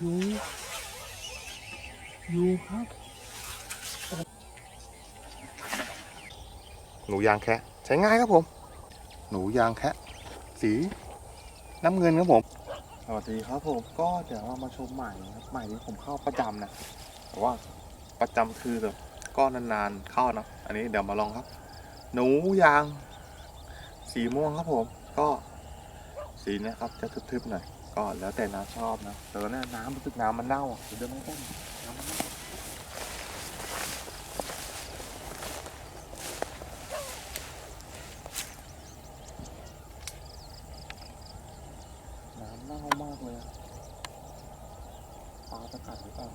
อยู่ อยู่ครับ หนูยางแคะใช้ง่ายครับผม หนูยางแคะสีน้ำเงินครับผม สวัสดีครับผมก็เดี๋ยวเรามาชมใหม่นะครับใหม่นี้ผมเข้าประจำนะแต่ว่าประจำคือแบบก็นานๆเข้านะอันนี้เดี๋ยวมาลองครับ หนูยาง สีม่วงครับผม ก็สีเนี้ยครับจะทึบๆหน่อย ก่อนแล้วแต่น้าชอบนะแต่ว่าน้ำรู้สึกน้ำมันเน่าอะเดี๋ยวไม่ต้องน้ำมันเน่าน้ำเน่ามากเลยอะปลาจะกัดหรือเปล่า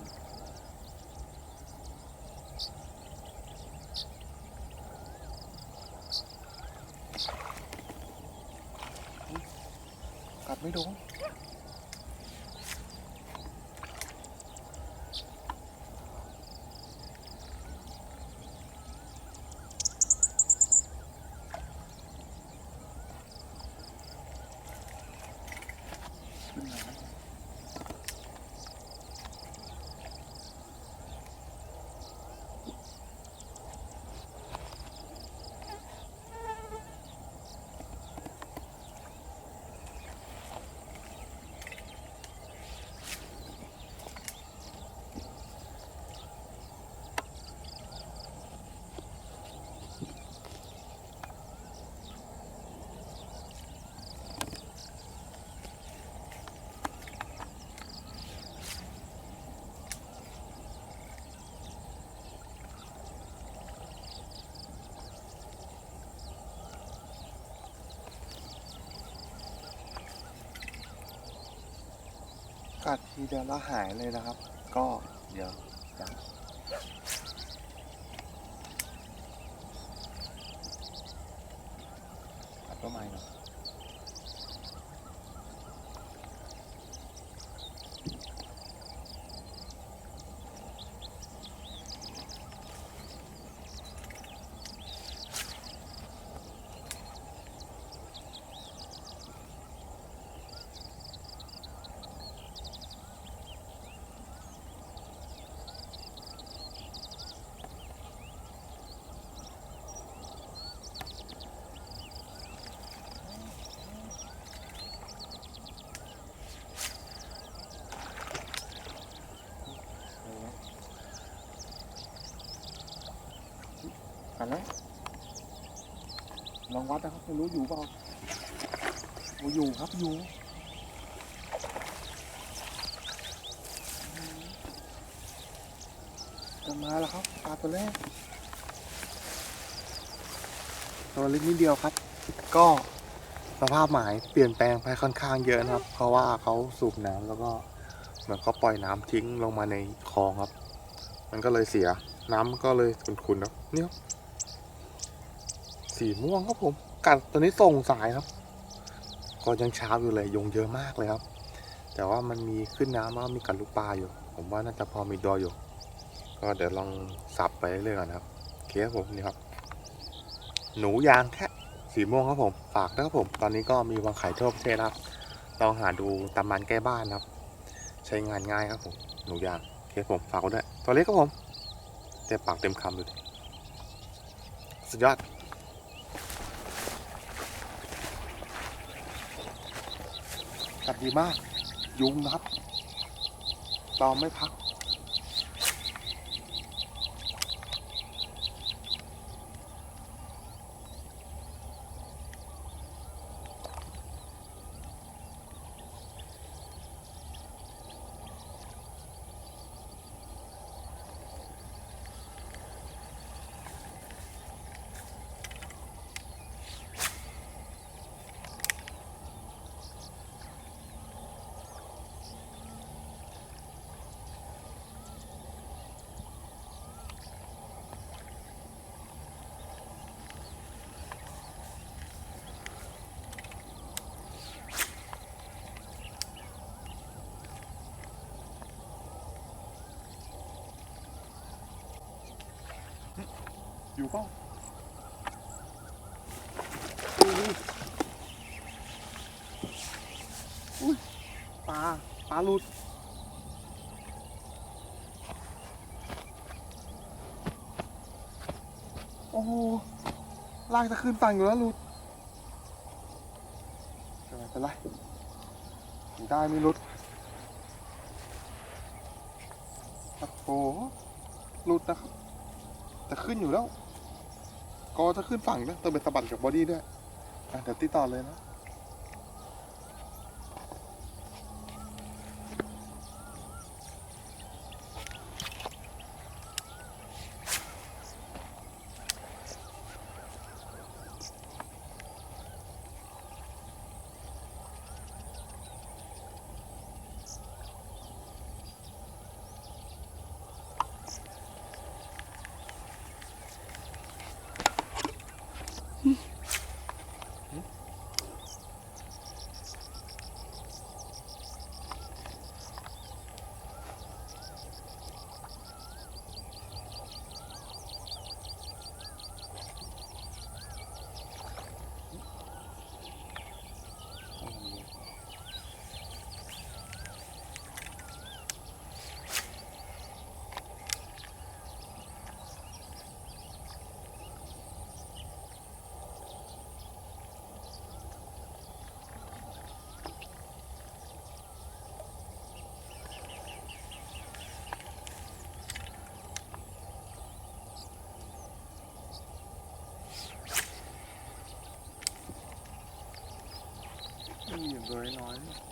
กัดไม่โดน ขึ้นมา กัดทีเดียวแล้วหายเลยนะครับ ก็เดี๋ยวจะกัดต้นไม้หน่อย วัดนะครับไม่รู้อยู่เปล่าโอ้อยู่ครับอยู่จะมาแล้วครับปลาตัวแรกตัวเล็กนิดเดียวครับ ก็สภาพหมายเปลี่ยนแปลงไปค่อนข้างเยอะนะครับ เพราะว่าเขาสูบน้ำแล้วก็เหมือนเขาปล่อยน้ำทิ้งลงมาในคลองครับ มันก็เลยเสียน้ำมันก็เลยขุ่นๆครับนี่ครับ สีม่วงครับผม กัดตัวนี้ส่งสายครับ ก็ยังเช้าอยู่เลยยุงเยอะมากเลยครับ แต่ว่ามันมีขึ้นน้ำแล้วมีกัดลูกปลาอยู่ ผมว่าน่าจะพอมีดอยอยู่ ก็เดี๋ยวลองสับไปเรื่อยๆนะครับโอเคครับผมนี่ครับ หนูยางแค่สีม่วงครับผมฝากด้ครับผม ตอนนี้ก็มีวางขายทั่วประเทศครับลองหาดูตามร้านใกล้บ้านครับ ใช้งานง่ายครับผมหนูยางโอเคครับผมฝากไว้ด้วยตัวเล็กครับผมเต็มปากเต็มคำดูดิสุดยอด กัดดีมาก ยุงนะครับ ตอมไม่พัก อยู่ก็ปลาปลาลุดโอ้โหลากจะขึ้นตังอยู่แล้วลุดไม่เป็นไรได้ไม่ลุดโอ้โหลุดนะครับจะขึ้นอยู่แล้ว ก็จะขึ้นฝั่งนะต้องเป็นสะบัดกับบอดี้ด้วยอะเดี๋ยวติดต่อเลยนะ นี่อย่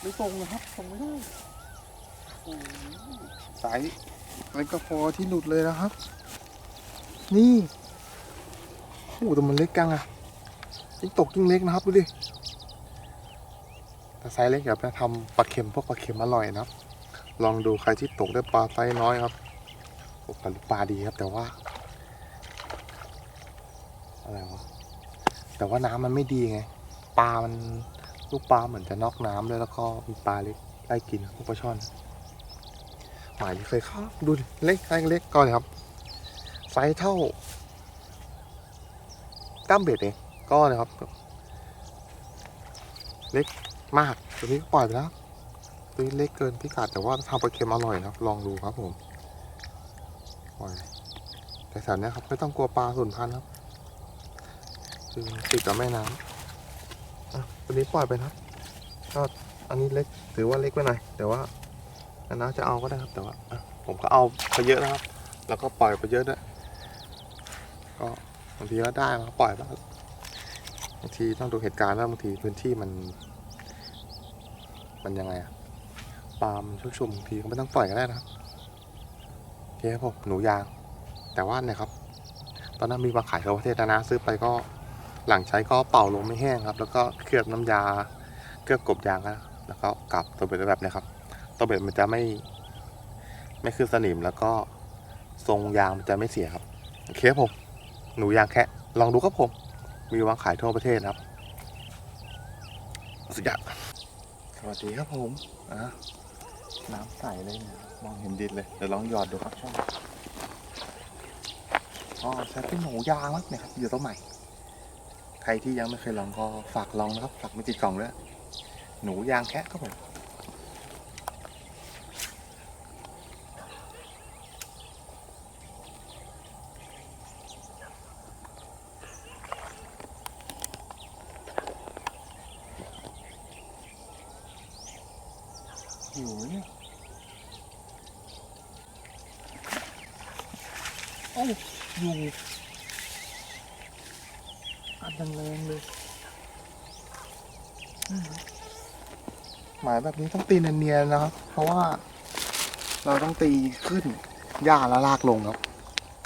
ไม่ตรงนะครับตรงไม่ได้โอ้สายอ้กระพอที่หลุดเลยนะครับ นี่โอ้แต่มันเล็กจังอะยิ่งตกยิ่งเล็กนะครับดูดิแต่ไซส์เล็กอย่าไปทำปลาเค็มพวกปลาเค็มอร่อยนะครับ ลองดูใครที่ตกได้ปลาไซส์น้อยครับโอ้ปลาปลาดีครับ แต่ว่า อะไรวะแต่ว่าน้ำมันไม่ดีไง ปลามัน ลูกปลาเหมือนจะนอกน้ำด้วยแล้วก็มีปลาเล็กได้กินพวกปลาช่อนหมายที่เคยเข้าดูดเล็กไซส์เล็กก่อนเลยครับไซส์เท่าตั้มเบ็ดเองก็นะครับ เล็กมากตัวนี้ก็ปล่อยไปแล้วตัวนี้เล็กเกินพิกัดแต่ว่าทำปลาเค็มอร่อยนะครับ ลองดูครับผมปล่อยแต่แถวนี้ครับไม่ต้องกลัวปลาสูญพันธุ์ครับคือติดกับแม่น้ำ อะตัวนี้ปล่อยไปนะก็อันนี้เล็กถือว่าเล็กไปหน่อยแต่ว่าอันน้าจะเอาก็ได้ครับแต่ว่าผมก็เอาไปเยอะนะครับ แล้วก็ปล่อยไปเยอะด้วยก็บางทีก็ได้มาปล่อยบ้างบางทีต้องดูเหตุการณ์ว่าบางทีพื้นที่มัน มันยังไงอะปาล์มชุกชุมบางทีก็ไม่ต้องปล่อยก็ได้นะครับโอเคครับผมหนูยาง แต่ว่าเนี่ยครับ ตอนนั้นมีมาขายทั่วประเทศนะนะซื้อไปก็ หลังใช้ก็เป่าลมไม่แห้งครับ แล้วก็เคลือบน้ำยา เคลือบกบยางนะแล้วก็กลับตัวเบ็ดแบบนี้ครับ ตัวเบ็ดมันจะไม่ ไม่คือสนิมแล้วก็ทรงยางมันจะไม่เสียครับโอเคครับผม หนูยางแค่ลองดูครับผม มีวางขายทั่วประเทศครับ สุดยอดสวัสดีครับผมอะน้ำใสเลยเนี่ยมองเห็นดินเลย เดี๋ยวลองหยอดดูครับช่องอ๋อใช้เป็นหนูยางครับเนี่ยครับอยู่ตัวใหม่ ใครที่ยังไม่เคยลองก็ฝากลองนะครับ ฝากไม่ติดกล่องด้วยหนูยางแคะครับผมหิวไหมเนี่ยโอ้อยู่อัดแรงๆเลย หมายแบบนี้ต้องตีเนียนๆนะครับ เพราะว่าเราต้องตีขึ้นหญ้าแล้วลากลงครับ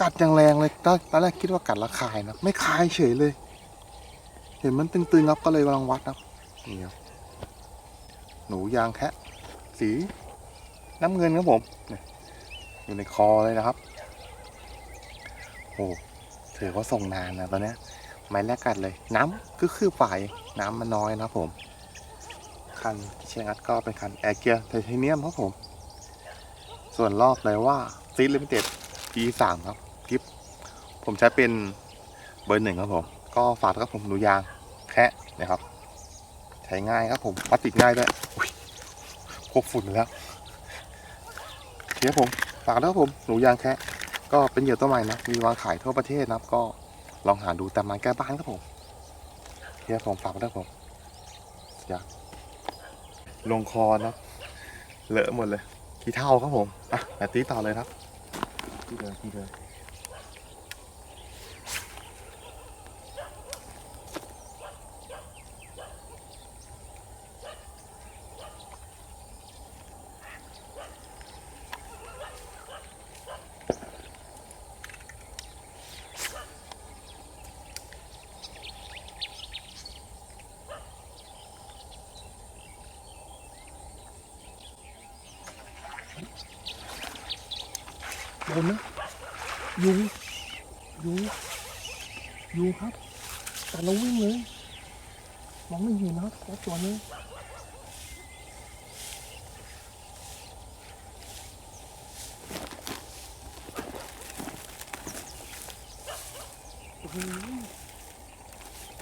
กัดอย่างแรงเลยตอนตอนแรกคิดว่ากัดและคายนะไม่คายเฉยเลย เห็นมันตึงๆครับก็เลยกำลังวัดครับนี่ครับหนูยางแคะสีน้ำเงินครับผมอยู่ในคอเลยนะครับโอ้ถือว่าส่งนานนะตอนนี้ไม้แรกกัดเลย น้ำก็คือฝ่ายน้ำมันน้อยนะผม คันเชียงัดก็เป็นคันแอร์เกียร์ไทเทเนียมครับผม ส่วนรอบเลยว่าซีลิมิเต็ด P3 ครับกิฟผมใช้เป็นเบอร์หนึ่งครับผม ก็ฝากด้วครับผมดูยางแค่นะครับ ใช้ง่ายครับผมพลาสติกง่ายด้วยอุ๊ยควบฝุ่นแล้วเคครับผมฝากด้วยครับผมหนูยางแค่ก็เป็นเหยื่อตัวใหม่นะ มีวางขายทั่วประเทศนะก็ลองหาดูแตามานใกล้บ้านครับผมเคครับผมฝากด้วยครับผมอยาก ลงคอนะเลอะหมดเลยขี้เท่าครับผมอะแต่ตีต่อเลยครับที่เดิมที่เดิม โดนนะยุงยุงยุงครับ แต่เราวิ่งเลยมองไม่เห็นนะครับตัวนี้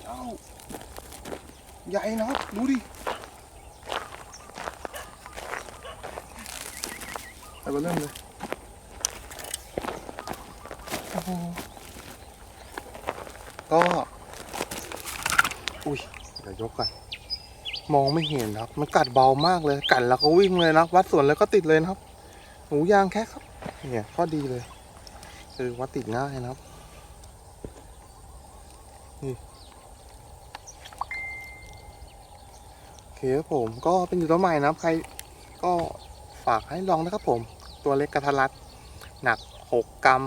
เอ้าใหญ่นะครับดูดิไปเริ่มเลย โอ้โห ก็ อุ้ยเดี๋ยวยกกันมองไม่เห็นครับ มันกัดเบามากเลย กัดแล้วก็วิ่งเลยนะ วัดส่วนแล้วก็ติดเลยนะครับ หนูยางแค่ครับ เนี่ยข้อดีเลย คือวัดติดง่ายนะครับ นี่โอเคครับผม ก็เป็นอยู่ตัวใหม่นะครับ ใครก็ฝากให้ลองนะครับผม ตัวเล็กกระทัดรัด หนัก 6 กรัม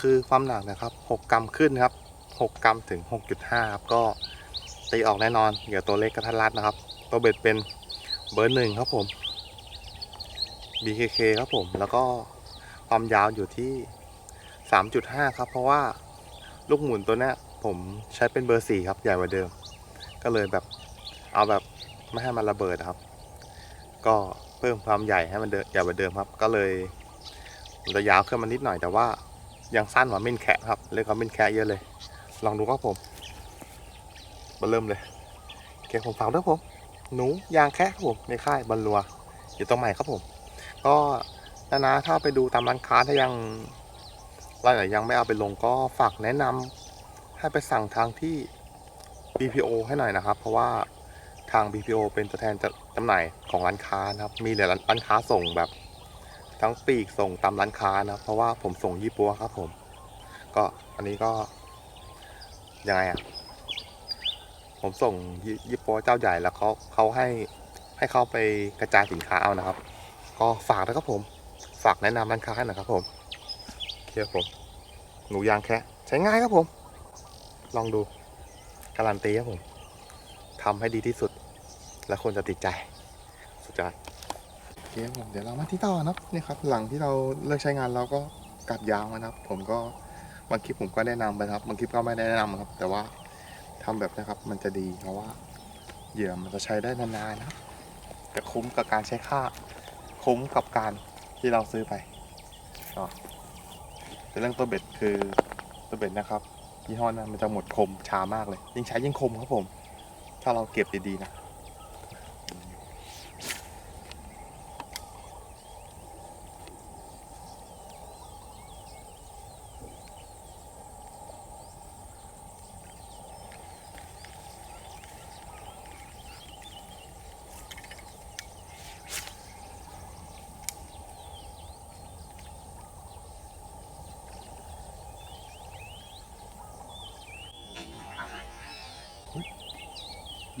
คือความหนักนะครับ 6 กรัมขึ้นครับ 6 กรัมถึง 6.5 ครับ ก็ตีออกแน่นอนเหยื่อตัวเล็กกระทัดรัดนะครับ ตัวเบ็ดเป็นเบอร์หนึ่งครับผม BKK ครับผม แล้วก็ความยาวอยู่ที่ 3.5 ครับ เพราะว่าลูกหมุนตัวเนี้ยผมใช้เป็นเบอร์สี่ครับ ใหญ่กว่าเดิม ก็เลยแบบเอาแบบไม่ให้มันระเบิดนะครับ ก็เพิ่มความใหญ่ให้มันเดินใหญ่กว่าเดิมครับ ก็เลยมันจะยาวขึ้นมานิดหน่อยแต่ว่า ยังสั้นกว่าเม่นแคะครับ เล็กว่าเม่นแคะเยอะเลย ลองดูครับผมมาเริ่มเลยโอเคผมฝากด้วยผม หนูยางแคะครับผมในค่ายบอลลัว อยู่ตรงใหม่ครับผม ก็นะนะถ้าไปดูตามร้านค้าถ้ายังรายไหนยังไม่เอาไปลงก็ฝากแนะนำให้ไปสั่งทางที่ BPO ให้หน่อยนะครับ เพราะว่าทาง BPO เป็นตัวแทนจำหน่ายของร้านค้านะครับ มีหลายร้านค้าส่งแบบ ทั้งปีกส่งตามร้านค้านะ เพราะว่าผมส่งยี่ปัวครับผม ก็อันนี้ก็ยังไงอะ่ะ ผมส่งยี่ยี่ปัวเจ้าใหญ่แล้วเขาเขาให้ให้เขาไปกระจายสินค้าเอานะครับ ก็ฝากนะครับผม ฝากแนะนำร้านค้าให้น่อยครับผมโอเคครับผม หนูยางแคะใช้ง่ายครับผม ลองดูการันตีครับผมทำให้ดีที่สุด และคนจะติดใจสุดยอด เคครับผมเดี๋ยวเรามาที่ต่อนะครับนี่ครับ หลังที่เราเลิกใช้งานเราก็กัดยางนะครับ ผมก็บางคลิปผมก็แนะนำไปครับบางคลิปก็ไม่ได้แนะนำครับ แต่ว่าทำแบบนะครับมันจะดีเพราะว่าเหยื่อมันจะใช้ได้นานๆนะครับจะคุ้มกับการใช้ค่า คุ้มกับการที่เราซื้อไปก็เป็นเรื่องตัวเบ็ดคือตัวเบ็ดนะครับยี่ห้อนั้นมันจะหมดคมช้ามากเลย ยิ่งใช้ยิ่งคมครับผม ถ้าเราเก็บดีๆนะ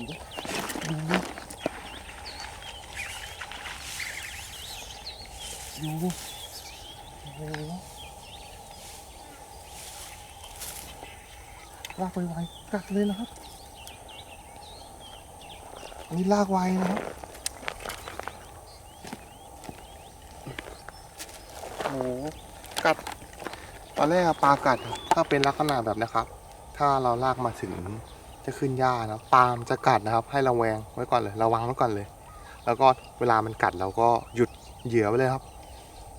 ดูดูดูลากไปไวกัดเลยนะครับอันนี้ลากไวนะครับโอ้กัดตอนแรกปลากัดถ้าเป็นลักษณะแบบนะครับ ถ้าเราลากมาถึง จะขึ้นหญ้านะปลามจะกัดนะครับ ให้ระแวงไว้ก่อนเลยระวังไว้ก่อนเลย แล้วก็เวลามันกัดเราก็หยุดเหยื่อไว้เลยครับ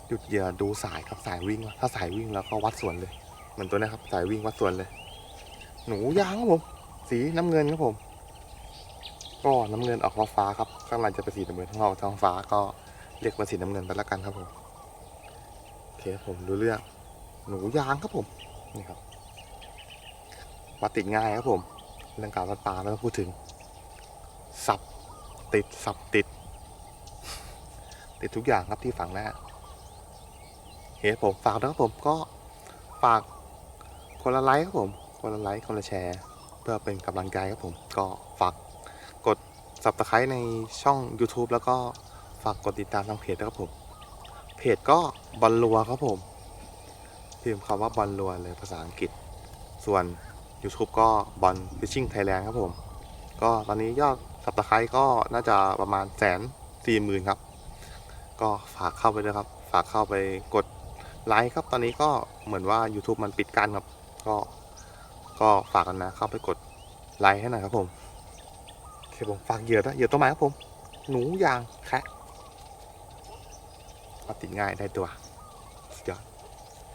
หยุดเหยื่อดูสายครับสายวิ่ง ถ้าสายวิ่งแล้วก็วัดส่วนเลยเหมือนตัวนี้ครับสายวิ่งวัดส่วนเลย หนูยางครับผม สีน้ำเงินครับผมก็น้ำเงินออกฟ้าครับข้างในจะเป็นสีน้ำเงินข้างนอกท้องฟ้าก็เรียกว่าสีน้ำเงินไปละกันครับผมโอเคผมดูเรื่องหนูยางครับผมนี่ครับวัดติดง่ายครับผม เรื่องการวัดปลาไม่ต้องพูดถึง สับติดสับติด ติดทุกอย่างครับที่ฝังหน้าเฮ้ยผมฝากด้วยครับผมก็ฝากคนละไลค์ครับผม คนละไลค์คนละแชร์ เพื่อเป็นกำลังใจครับผม ก็ฝากกด subscribe ในช่อง YouTube แล้วก็ฝากกดติดตามทางเพจด้วยครับผม เพจก็บอลลัวครับผมพิมพ์คำว่าบอลลัวเลยภาษาอังกฤษส่วน YouTube ก็บอลฟิชชิ่งไทยแลนด์ครับผม ก็ตอนนี้ยอดสับตะไคร้ก็น่าจะประมาณแสนสี่หมื่นครับ ก็ฝากเข้าไปด้วยครับ ฝากเข้าไปกดไลค์ครับ ตอนนี้ก็เหมือนว่า YouTube มันปิดกั้นครับ ก็ก็ฝากกันนะ เข้าไปกดไลค์ให้หน่อยครับผมโอเคผมฝากเหยื่อด้วยเหยื่อตัวใหม่ครับผม หนูยางแคะติดง่ายได้ตัว